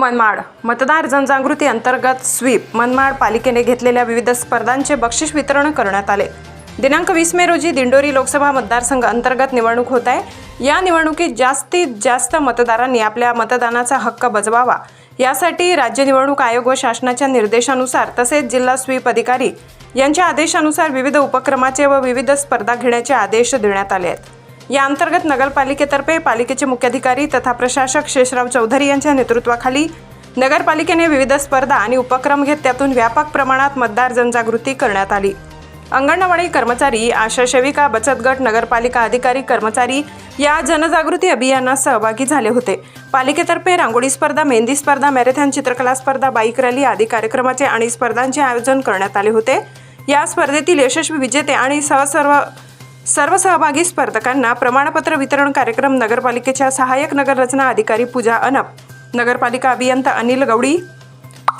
मनमाड. मतदार जनजागृती अंतर्गत स्वीप मनमाड पालिकेने घेतलेल्या विविध स्पर्धांचे बक्षीस वितरण करण्यात आले. दिनांक वीस मे रोजी दिंडोरी लोकसभा मतदारसंघ अंतर्गत निवडणूक होत आहे. या निवडणुकीत जास्तीत जास्त मतदारांनी आपल्या मतदानाचा हक्क बजवावा. यासाठी राज्य निवडणूक आयोग व शासनाच्या निर्देशानुसार तसेच जिल्हा स्वीप अधिकारी यांच्या आदेशानुसार विविध उपक्रमाचे व विविध स्पर्धा घेण्याचे आदेश देण्यात आले आहेत. या अंतर्गत नगरपालिकेतर्फे पालिकेचे मुख्याधिकारी तथा प्रशासक शेषराव चौधरी यांच्या नेतृत्वाखाली नगरपालिकेने विविध स्पर्धा आणि उपक्रम घेत त्यातून व्यापक प्रमाणात मतदार जनजागृती करण्यात आली. अंगणवाडी कर्मचारी आशा सेविका बचत गट नगरपालिका अधिकारी कर्मचारी या जनजागृती अभियानात सहभागी झाले होते. पालिकेतर्फे रांगोळी स्पर्धा मेहंदी स्पर्धा मॅरेथॉन चित्रकला स्पर्धा बाईक रॅली आदी कार्यक्रमाचे आणि स्पर्धांचे आयोजन करण्यात आले होते. या स्पर्धेतील यशस्वी विजेते आणि सहसर्व सर्व सहभागी स्पर्धकांना प्रमाणपत्र वितरण कार्यक्रम नगरपालिकेच्या सहाय्यक नगररचना अधिकारी पूजा अनप नगरपालिका अभियंता अनिल गवडी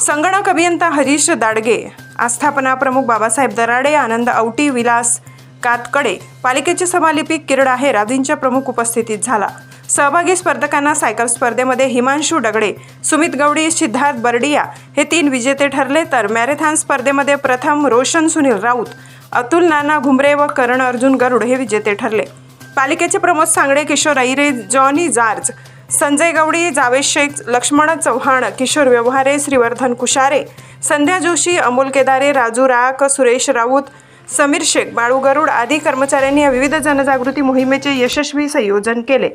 संगणक अभियंता हरीश दाडगे आस्थापना प्रमुख बाबासाहेब दराडे आनंद औटी विलास कातकडे पालिकेचे सभालिपिक किरड आहेर आदींच्या प्रमुख उपस्थितीत झाला. सहभागी स्पर्धकांना सायकल स्पर्धेमध्ये हिमांशू डगडे सुमित गवडी सिद्धार्थ बर्डिया हे तीन विजेते ठरले तर मॅरेथॉन स्पर्धेमध्ये प्रथम रोशन सुनील राऊत अतुल नाना घुमरे व करण अर्जुन गरुड हे विजेते ठरले. पालिकेचे प्रमोद सांगडे किशोर ऐरे जॉनी जार्ज संजय गवडी जावेद शेख लक्ष्मण चव्हाण किशोर व्यवहारे श्रीवर्धन कुशारे संध्या जोशी अमोल केदारे राजू राक सुरेश राऊत समीर शेख बाळू गरुड आदी कर्मचाऱ्यांनी या विविध जनजागृती मोहिमेचे यशस्वी संयोजन केले.